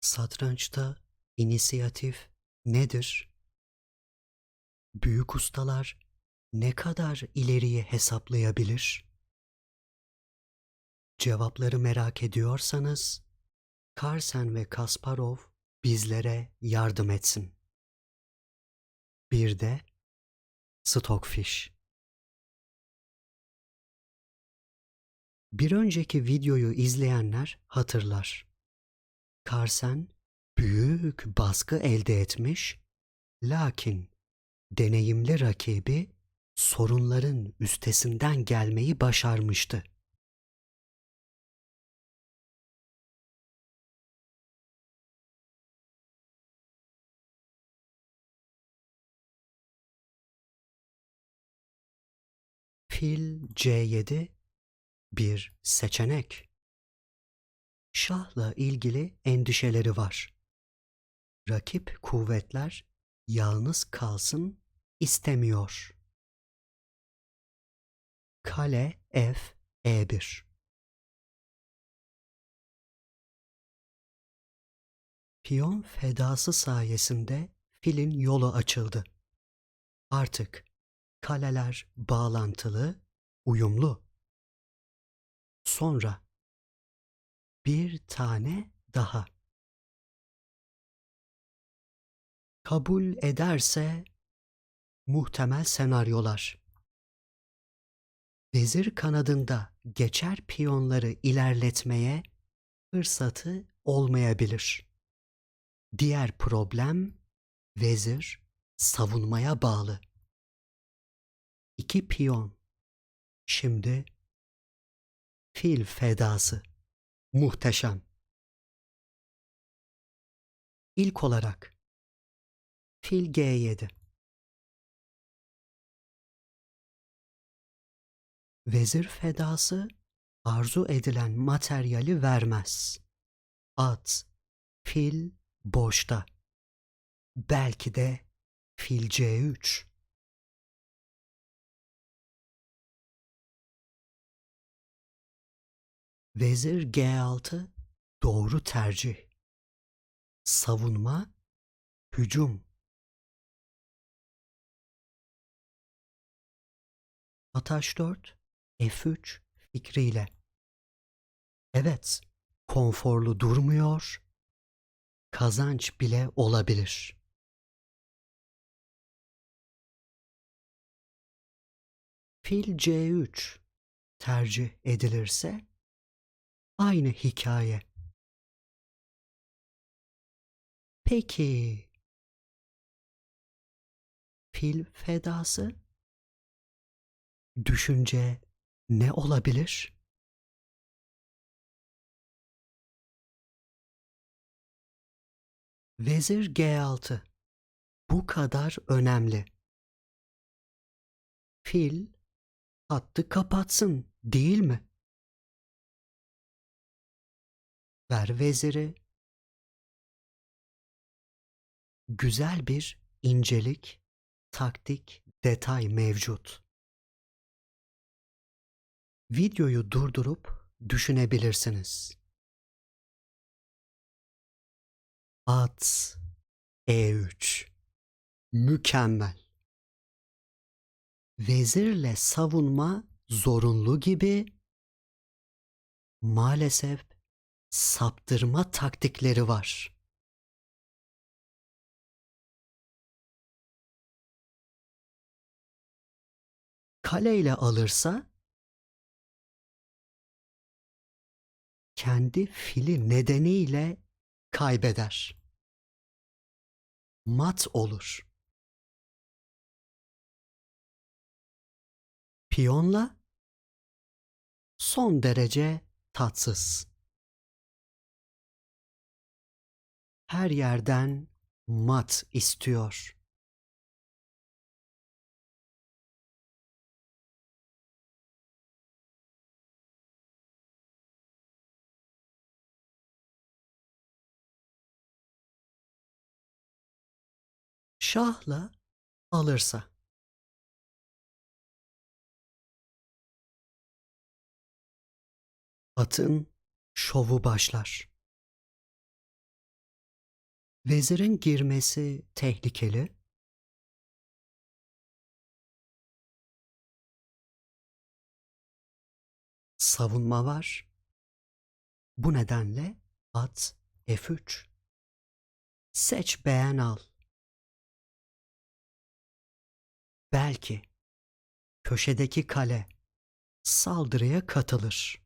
Satrançta inisiyatif nedir? Büyük ustalar ne kadar ileriyi hesaplayabilir? Cevapları merak ediyorsanız Carlsen ve Kasparov bizlere yardım etsin. Bir de Stockfish. Bir önceki videoyu izleyenler hatırlar. Carlsen büyük baskı elde etmiş, lakin deneyimli rakibi sorunların üstesinden gelmeyi başarmıştı. Fil C7 bir seçenek. Şahla ilgili endişeleri var. Rakip kuvvetler yalnız kalsın istemiyor. Kale F E1 Piyon fedası sayesinde filin yolu açıldı. Artık kaleler bağlantılı, uyumlu. Sonra bir tane daha. Kabul ederse muhtemel senaryolar. Vezir kanadında geçer piyonları ilerletmeye fırsatı olmayabilir. Diğer problem vezir savunmaya bağlı. İki piyon. Şimdi fil fedası. Muhteşem. İlk olarak fil G7. Vezir fedası arzu edilen materyali vermez. At, fil boşta. Belki de fil C3. Vezir G6 doğru tercih. Savunma, hücum. At H4, F3 fikriyle. Evet, konforlu durmuyor, kazanç bile olabilir. Fil C3 tercih edilirse aynı hikaye. Peki fil fedası düşünce ne olabilir? Vezir G6 bu kadar önemli. Fil hattı kapatsın değil mi? Ver veziri. Güzel bir incelik, taktik, detay mevcut. Videoyu durdurup düşünebilirsiniz. At E3 Mükemmel. Vezirle savunma zorunlu gibi maalesef saptırma taktikleri var. Kaleyle alırsa kendi fili nedeniyle kaybeder. Mat olur. Piyonla son derece tatsız. Her yerden mat istiyor. Şahla alırsa. Atın şovu başlar. Vezirin girmesi tehlikeli. Savunma var. Bu nedenle at F3. Seç beğen al. Belki köşedeki kale saldırıya katılır.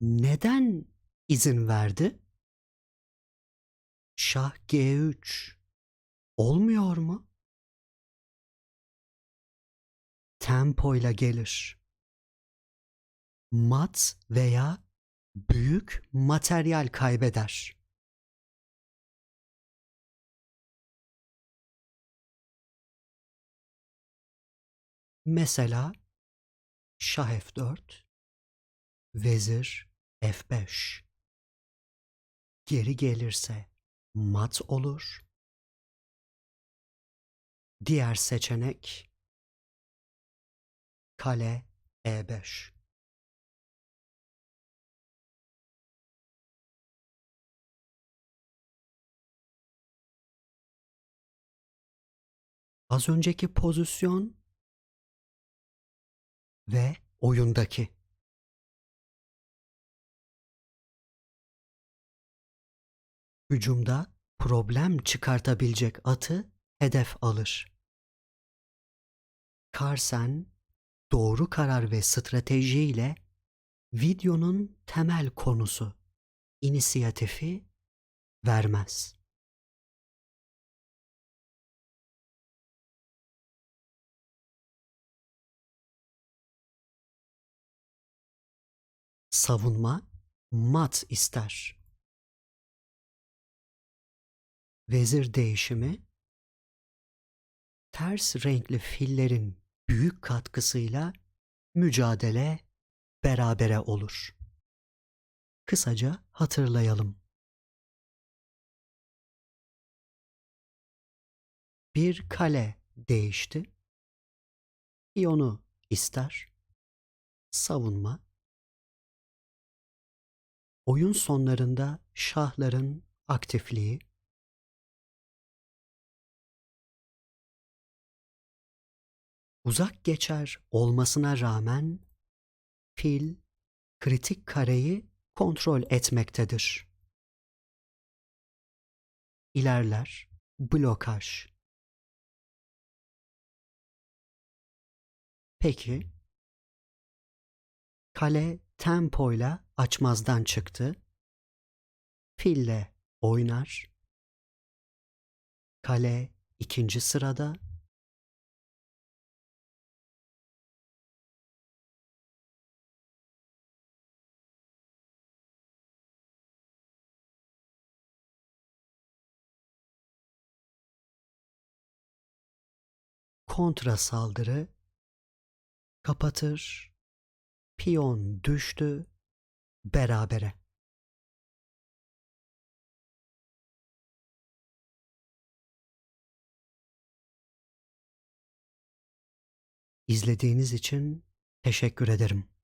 Neden izin verdi? Şah G3 olmuyor mu? Tempoyla gelir. Mat veya büyük materyal kaybeder. Mesela Şah F4, Vezir F5. Geri gelirse mat olur. Diğer seçenek kale E5. Az önceki pozisyon ve oyundaki. Hücumda problem çıkartabilecek atı hedef alır. Carlsen doğru karar ve stratejiyle videonun temel konusu inisiyatifi vermez. Savunma mat ister. Vezir değişimi ters renkli fillerin büyük katkısıyla mücadele berabere olur. Kısaca hatırlayalım. Bir kale değişti. İyonu ister. Savunma. Oyun sonlarında şahların aktifliği uzak geçer olmasına rağmen fil kritik kareyi kontrol etmektedir. İlerler, blokaj. Peki, kale tempoyla açmazdan çıktı. Fille oynar. Kale ikinci sırada. Kontra saldırı kapatır. Piyon düştü berabere. İzlediğiniz için teşekkür ederim.